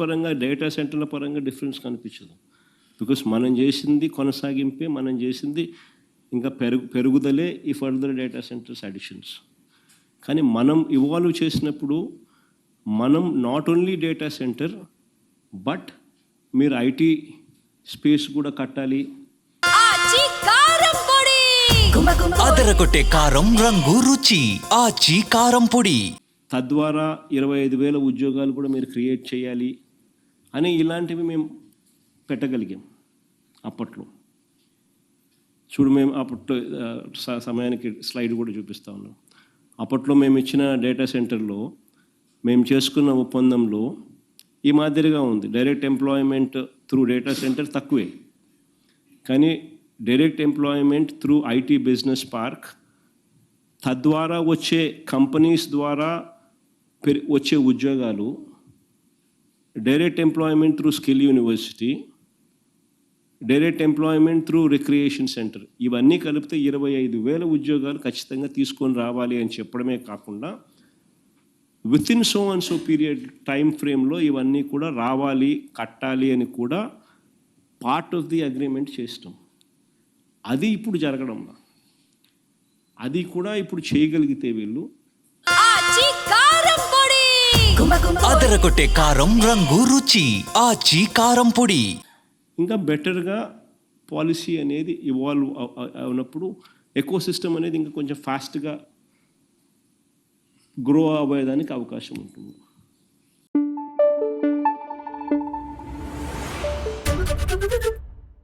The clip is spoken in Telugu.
పరంగా డేటా సెంటర్ల పరంగా డిఫరెన్స్ కనిపించదు. బికాస్ మనం చేసింది కొనసాగింపే మనం చేసింది ఇంకా పెరుగు పెరుగుదలే ఈ ఫర్దర్ డేటా సెంటర్స్ అడిషన్స్ కానీ మనం ఇవాల్వ్ చేసినప్పుడు మనం not only data centre but మీరు ఐటీ స్పేస్ కూడా కట్టాలి. అదరగొట్టే కారం రంగు రుచి ఆచి కారం పొడి. తద్వారా ఇరవై ఐదు వేల ఉద్యోగాలు కూడా మీరు క్రియేట్ చేయాలి. అని ఇలాంటివి మేము పెట్టగలిగాం అప్పట్లో. చూడు మేము అప్పట్లో సమయానికి స్లైడ్ కూడా చూపిస్తా ఉన్నాం. అప్పట్లో మేము ఇచ్చిన డేటా సెంటర్లో మేము చేసుకున్న ఒప్పందంలో ఈ మాదిరిగా ఉంది. Direct employment through data centre తక్కువే. కానీ direct employment through IT business park తద్వారా వచ్చే కంపెనీస్ ద్వారా పెరి వచ్చే ఉద్యోగాలు direct employment through skill university direct employment through recreation centre ఇవన్నీ కలిపితే ఇరవై ఐదు వేల ఉద్యోగాలు ఖచ్చితంగా తీసుకొని రావాలి అని చెప్పడమే కాకుండా within so and so period time ఫ్రేమ్లో ఇవన్నీ కూడా రావాలి కట్టాలి అని కూడా పార్ట్ ఆఫ్ ది అగ్రిమెంట్ చేస్తాం. అది ఇప్పుడు జరగడం అది కూడా ఇప్పుడు చేయగలిగితే వీళ్ళు అదరగొట్టే కారం రంగు రుచి ఆచి కారం పొడి. ఇంకా బెటర్గా పాలసీ అనేది ఇవాల్వ్ అవునప్పుడు ఎకో సిస్టమ్ అనేది ఇంకా కొంచెం ఫాస్ట్గా గ్రో అవ్వేదానికి అవకాశం ఉంటుంది.